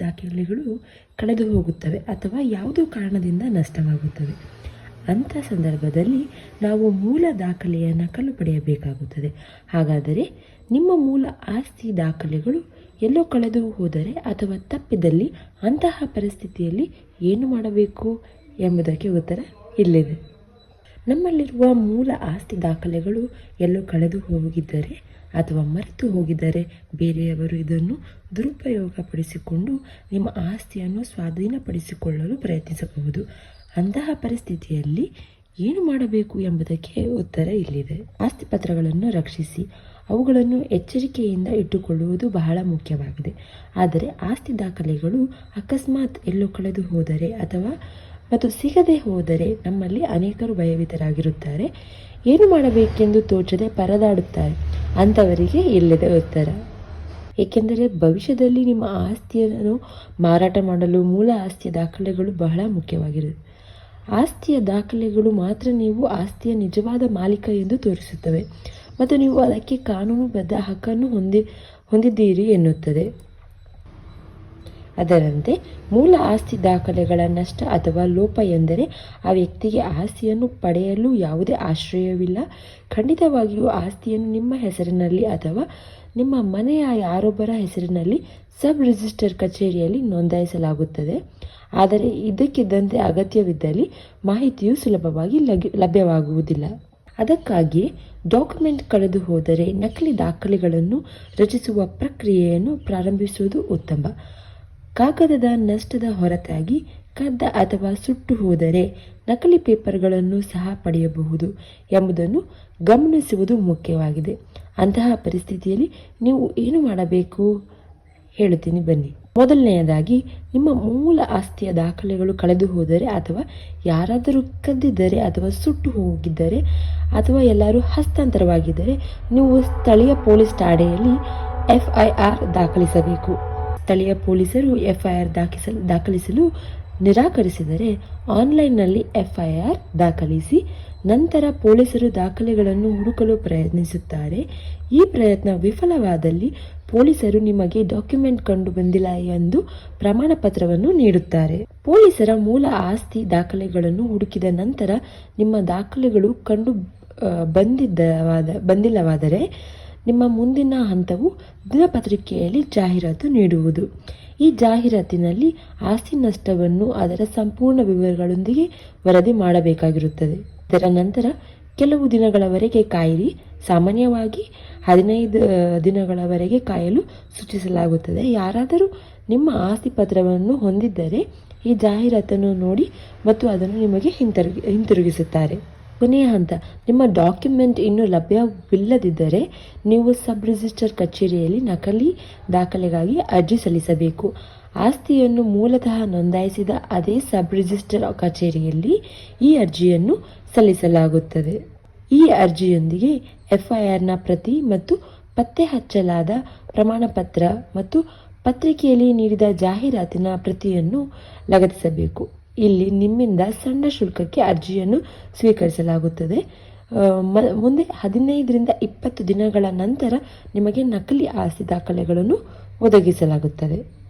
ದಾಖಲೆಗಳು ಕಳೆದು ಹೋಗುತ್ತವೆ ಅಥವಾ ಯಾವುದೋ ಕಾರಣದಿಂದ ನಷ್ಟವಾಗುತ್ತವೆ. ಅಂಥ ಸಂದರ್ಭದಲ್ಲಿ ನಾವು ಮೂಲ ದಾಖಲೆಯ ನಕಲು ಪಡೆಯಬೇಕಾಗುತ್ತದೆ. ಹಾಗಾದರೆ ನಿಮ್ಮ ಮೂಲ ಆಸ್ತಿ ದಾಖಲೆಗಳು ಎಲ್ಲೋ ಕಳೆದು ಹೋದರೆ ಅಥವಾ ತಪ್ಪಿದಲ್ಲಿ ಅಂತಹ ಪರಿಸ್ಥಿತಿಯಲ್ಲಿ ಏನು ಮಾಡಬೇಕು ಎಂಬುದಕ್ಕೆ ಉತ್ತರ ಇಲ್ಲಿದೆ. ನಮ್ಮಲ್ಲಿರುವ ಮೂಲ ಆಸ್ತಿ ದಾಖಲೆಗಳು ಎಲ್ಲೋ ಕಳೆದು ಹೋಗಿದ್ದರೆ ಅಥವಾ ಮರೆತು ಹೋಗಿದ್ದರೆ ಬೇರೆಯವರು ಇದನ್ನು ದುರುಪಯೋಗಪಡಿಸಿಕೊಂಡು ನಿಮ್ಮ ಆಸ್ತಿಯನ್ನು ಸ್ವಾಧೀನಪಡಿಸಿಕೊಳ್ಳಲು ಪ್ರಯತ್ನಿಸಬಹುದು. ಅಂತಹ ಪರಿಸ್ಥಿತಿಯಲ್ಲಿ ಏನು ಮಾಡಬೇಕು ಎಂಬುದಕ್ಕೆ ಉತ್ತರ ಇಲ್ಲಿದೆ. ಆಸ್ತಿ ಪತ್ರಗಳನ್ನು ರಕ್ಷಿಸಿ, ಅವುಗಳನ್ನು ಎಚ್ಚರಿಕೆಯಿಂದ ಇಟ್ಟುಕೊಳ್ಳುವುದು ಬಹಳ ಮುಖ್ಯವಾಗಿದೆ. ಆದರೆ ಆಸ್ತಿ ದಾಖಲೆಗಳು ಅಕಸ್ಮಾತ್ ಎಲ್ಲೋ ಕಳೆದು ಹೋದರೆ ಅಥವಾ ಮತ್ತು ಸಿಗದೆ ಹೋದರೆ ನಮ್ಮಲ್ಲಿ ಅನೇಕರು ಭಯಭೀತರಾಗಿರುತ್ತಾರೆ. ಏನು ಮಾಡಬೇಕೆಂದು ತೋಚದೆ ಪರದಾಡುತ್ತಾರೆ. ಅಂಥವರಿಗೆ ಇಲ್ಲದೆ ಉತ್ತರ ಏಕೆಂದರೆ ಭವಿಷ್ಯದಲ್ಲಿ ನಿಮ್ಮ ಆಸ್ತಿಯನ್ನು ಮಾರಾಟ ಮಾಡಲು ಮೂಲ ಆಸ್ತಿಯ ದಾಖಲೆಗಳು ಬಹಳ ಮುಖ್ಯವಾಗಿರುತ್ತದೆ ಆಸ್ತಿಯ ದಾಖಲೆಗಳು ಮಾತ್ರ ನೀವು ಆಸ್ತಿಯ ನಿಜವಾದ ಮಾಲೀಕ ಎಂದು ತೋರಿಸುತ್ತವೆ. ಮತ್ತು ನೀವು ಅದಕ್ಕೆ ಕಾನೂನುಬದ್ಧ ಹಕ್ಕನ್ನು ಹೊಂದಿ, ಹೊಂದಿದ್ದೀರಿ ಎನ್ನುತ್ತದೆ. ಅದರಂತೆ ಮೂಲ ಆಸ್ತಿ ದಾಖಲೆಗಳ ನಷ್ಟ ಅಥವಾ ಲೋಪ ಎಂದರೆ ಆ ವ್ಯಕ್ತಿಗೆ ಆಸ್ತಿಯನ್ನು ಪಡೆಯಲು ಯಾವುದೇ ಆಶ್ರಯವಿಲ್ಲ. ಖಂಡಿತವಾಗಿಯೂ ಆಸ್ತಿಯನ್ನು ನಿಮ್ಮ ಹೆಸರಿನಲ್ಲಿ ಅಥವಾ ನಿಮ್ಮ ಮನೆಯ ಯಾರೊಬ್ಬರ ಹೆಸರಿನಲ್ಲಿ ಸಬ್ ರಿಜಿಸ್ಟರ್ ಕಚೇರಿಯಲ್ಲಿ ನೋಂದಾಯಿಸಲಾಗುತ್ತದೆ. ಆದರೆ ಇದಕ್ಕಿದ್ದಂತೆ ಅಗತ್ಯವಿದ್ದಲ್ಲಿ ಮಾಹಿತಿಯು ಸುಲಭವಾಗಿ ಲಭ್ಯವಾಗುವುದಿಲ್ಲ. ಅದಕ್ಕಾಗಿಯೇ ಡಾಕ್ಯುಮೆಂಟ್ ಕಳೆದು ಹೋದರೆ ನಕಲಿ ದಾಖಲೆಗಳನ್ನು ರಚಿಸುವ ಪ್ರಕ್ರಿಯೆಯನ್ನು ಪ್ರಾರಂಭಿಸುವುದು ಉತ್ತಮ. ಕಾಗದದ ನಷ್ಟದ ಹೊರತಾಗಿ ಕದ್ದ ಅಥವಾ ಸುಟ್ಟು ಹೋದರೆ ನಕಲಿ ಪೇಪರ್ಗಳನ್ನು ಸಹ ಪಡೆಯಬಹುದು ಎಂಬುದನ್ನು ಗಮನಿಸುವುದು ಮುಖ್ಯವಾಗಿದೆ. ಅಂತಹ ಪರಿಸ್ಥಿತಿಯಲ್ಲಿ ನೀವು ಏನು ಮಾಡಬೇಕು? ಹೇಳುತ್ತೀನಿ, ಬನ್ನಿ. ಮೊದಲನೆಯದಾಗಿ, ನಿಮ್ಮ ಮೂಲ ಆಸ್ತಿಯ ದಾಖಲೆಗಳು ಕಳೆದು ಹೋದರೆ ಅಥವಾ ಯಾರಾದರೂ ಕದ್ದಿದ್ದರೆ ಅಥವಾ ಸುಟ್ಟು ಹೋಗಿದ್ದರೆ ಅಥವಾ ಎಲ್ಲರೂ ಹಸ್ತಾಂತರವಾಗಿದ್ದರೆ ನೀವು ಸ್ಥಳೀಯ ಪೊಲೀಸ್ ಠಾಣೆಯಲ್ಲಿ ಎಫ್ಐಆರ್ ದಾಖಲಿಸಬೇಕು. ಸ್ಥಳೀಯ ಪೊಲೀಸರು ಎಫ್ಐಆರ್ ದಾಖಲಿಸಲು ದಾಖಲಿಸಲು ನಿರಾಕರಿಸಿದರೆ ಆನ್ಲೈನ್ನಲ್ಲಿ ಎಫ್ಐಆರ್ ದಾಖಲಿಸಿ ನಂತರ ಪೊಲೀಸರು ದಾಖಲೆಗಳನ್ನು ಹುಡುಕಲು ಪ್ರಯತ್ನಿಸುತ್ತಾರೆ. ಈ ಪ್ರಯತ್ನ ವಿಫಲವಾದಲ್ಲಿ ಪೊಲೀಸರು ನಿಮಗೆ ಡಾಕ್ಯುಮೆಂಟ್ ಕಂಡು ಬಂದಿಲ್ಲ ಎಂದು ಪ್ರಮಾಣ ಪತ್ರವನ್ನು ನೀಡುತ್ತಾರೆ. ಪೊಲೀಸರ ಮೂಲ ಆಸ್ತಿ ದಾಖಲೆಗಳನ್ನು ಹುಡುಕಿದ ನಂತರ ನಿಮ್ಮ ದಾಖಲೆಗಳು ಕಂಡು ಬಂದಿದ್ದವಾದ, ಬಂದಿಲ್ಲವಾದರೆ ನಿಮ್ಮ ಮುಂದಿನ ಹಂತವು ದಿನಪತ್ರಿಕೆಯಲ್ಲಿ ಜಾಹೀರಾತು ನೀಡುವುದು. ಈ ಜಾಹೀರಾತಿನಲ್ಲಿ ಆಸ್ತಿ ನಷ್ಟವನ್ನು ಅದರ ಸಂಪೂರ್ಣ ವಿವರಗಳೊಂದಿಗೆ ವರದಿ ಮಾಡಬೇಕಾಗಿರುತ್ತದೆ. ಇದರ ನಂತರ ಕೆಲವು ದಿನಗಳವರೆಗೆ ಕಾಯಿರಿ. ಸಾಮಾನ್ಯವಾಗಿ ಹದಿನೈದು ದಿನಗಳವರೆಗೆ ಕಾಯಲು ಸೂಚಿಸಲಾಗುತ್ತದೆ. ಯಾರಾದರೂ ನಿಮ್ಮ ಆಸ್ತಿ ಪತ್ರವನ್ನು ಹೊಂದಿದ್ದರೆ ಈ ಜಾಹೀರಾತನ್ನು ನೋಡಿ ಮತ್ತು ಅದನ್ನು ನಿಮಗೆ ಹಿಂತಿರುಗಿ, ಹಿಂತಿರುಗಿಸುತ್ತಾರೆ. ಕೊನೆಯ ಹಂತ, ನಿಮ್ಮ ಡಾಕ್ಯುಮೆಂಟ್ ಇನ್ನೂ ಲಭ್ಯವಿಲ್ಲದಿದ್ದರೆ ನೀವು ಸಬ್ ರಿಜಿಸ್ಟರ್ ಕಚೇರಿಯಲ್ಲಿ ನಕಲಿ ದಾಖಲೆಗಾಗಿ ಅರ್ಜಿ ಸಲ್ಲಿಸಬೇಕು. ಆಸ್ತಿಯನ್ನು ಮೂಲತಃ ನೋಂದಾಯಿಸಿದ ಅದೇ ಸಬ್ ರಿಜಿಸ್ಟರ್ ಕಚೇರಿಯಲ್ಲಿ ಈ ಅರ್ಜಿಯನ್ನು ಸಲ್ಲಿಸಲಾಗುತ್ತದೆ. ಈ ಅರ್ಜಿಯೊಂದಿಗೆ ಎಫ್ಐಆರ್ನ ಪ್ರತಿ ಮತ್ತು ಪತ್ತೆ ಹಚ್ಚಲಾದ ಪ್ರಮಾಣಪತ್ರ ಮತ್ತು ಪತ್ರಿಕೆಯಲ್ಲಿ ನೀಡಿದ ಜಾಹೀರಾತಿನ ಪ್ರತಿಯನ್ನು ಲಗತ್ತಿಸಬೇಕು. ಇಲ್ಲಿ ನಿಮ್ಮಿಂದ ಸಣ್ಣ ಶುಲ್ಕಕ್ಕೆ ಅರ್ಜಿಯನ್ನು ಸ್ವೀಕರಿಸಲಾಗುತ್ತದೆ. ಮುಂದೆ ಹದಿನೈದರಿಂದ ಇಪ್ಪತ್ತು ದಿನಗಳ ನಂತರ ನಿಮಗೆ ನಕಲಿ ಆಸ್ತಿ ದಾಖಲೆಗಳನ್ನು ಒದಗಿಸಲಾಗುತ್ತದೆ.